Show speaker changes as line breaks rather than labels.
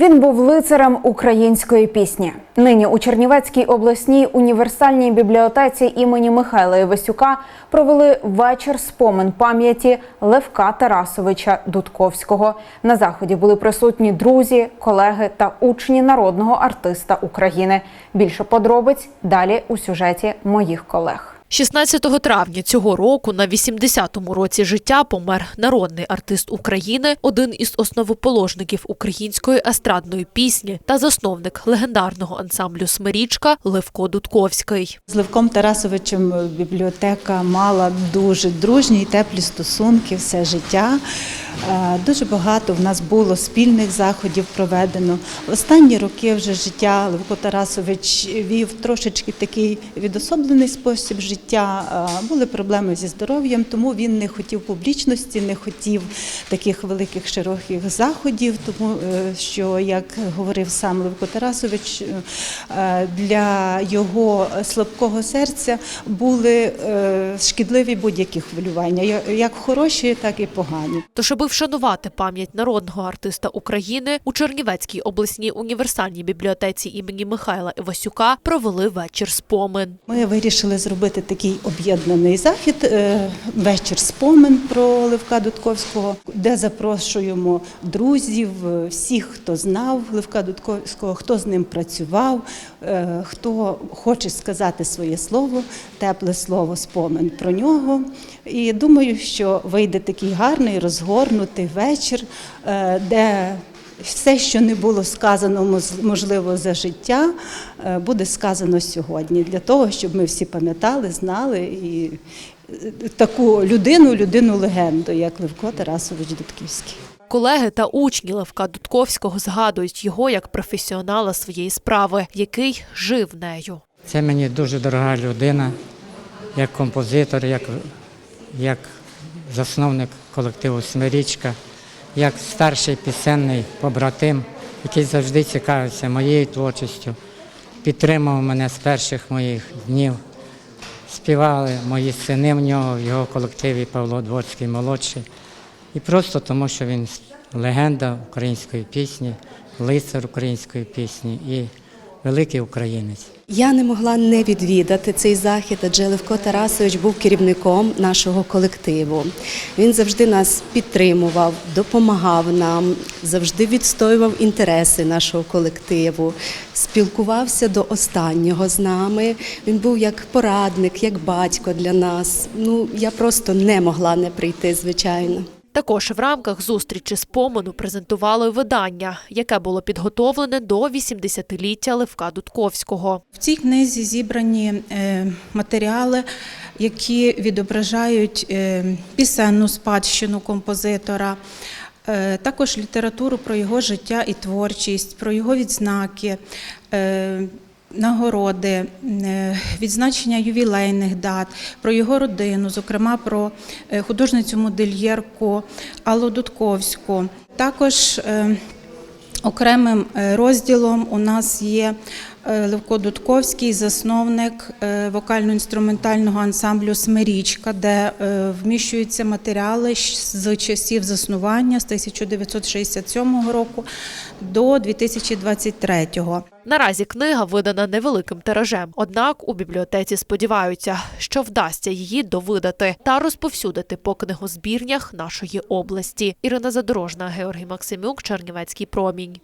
Він був лицарем української пісні. Нині у Чернівецькій обласній універсальній бібліотеці імені Михайла Івасюка провели вечір спомин пам'яті Левка Тарасовича Дудковського. На заході були присутні друзі, колеги та учні народного артиста України. Більше подробиць далі у сюжеті моїх колег.
16 травня цього року на 80-му році життя помер народний артист України, один із основоположників української естрадної пісні та засновник легендарного ансамблю Смирічка Левко Дудковський.
З Левком Тарасовичем бібліотека мала дуже дружні і теплі стосунки все життя. Е, Дуже багато в нас було спільних заходів проведено. В останні роки вже життя Левко Тарасович вів трошечки такий відособлений спосіб життя. Е, Були проблеми зі здоров'ям, тому він не хотів публічності, не хотів таких великих широких заходів, тому е, що, як говорив сам Левко Тарасович, для його слабкого серця були шкідливі будь-які хвилювання, як хороші, так і погані.
Тож, аби вшанувати пам'ять народного артиста України, у Чернівецькій обласній універсальній бібліотеці імені Михайла Івасюка провели вечір спомин.
Ми вирішили зробити такий об'єднаний захід, е, вечір спомин про Левка Дудковського, де запрошуємо друзів, е, всіх, хто знав Левка Дудковського, хто з ним працював, е, хто хоче сказати своє слово, тепле слово, спомин про нього. І думаю, що вийде такий гарний розгорнутий вечір, е, де все, що не було сказано, можливо, за життя, е, буде сказано сьогодні, для того, щоб ми всі пам'ятали, знали і е, таку людину, людину легенду, як Левко Тарасович Дудківський.
Колеги та учні Левка Дудковського згадують його як професіонала своєї справи, який жив нею.
Це мені дуже дорога людина, як композитор, як, як засновник колективу Смирічка, як старший пісенний побратим, який завжди цікавився моєю творчістю, підтримував мене з перших моїх днів. Співали мої сини в нього, в його колективі Павло Дворський молодший. І просто тому, що він легенда української пісні, лицар української пісні і великий українець.
Я не могла не відвідати цей захід, адже Левко Тарасович був керівником нашого колективу. Він завжди нас підтримував, допомагав нам, завжди відстоював інтереси нашого колективу, спілкувався до останнього з нами. Він був як порадник, як батько для нас. Ну я просто не могла не прийти, звичайно.
Також в рамках зустрічі спомену презентували видання, яке було підготовлене до 80-ліття Левка Дудковського.
В цій книзі зібрані е, матеріали, які відображають е, пісенну спадщину композитора, е, також літературу про його життя і творчість, про його відзнаки. Нагороди, е, відзначення ювілейних дат, про його родину, зокрема про е, художницю-модельєрку Аллу Дудковську. Також е, Окремим розділом у нас є Левко Дудковський, засновник е, вокально-інструментального ансамблю Смирічка, де е, вміщуються матеріали з часів заснування з 1967 року до 2023.
Наразі книга видана невеликим тиражем. Однак у бібліотеці сподіваються, що вдасться її довидати та розповсюдити по книгозбірнях нашої області. Ірина Задорожна, Георгій Максимюк, Чернівецький промінь.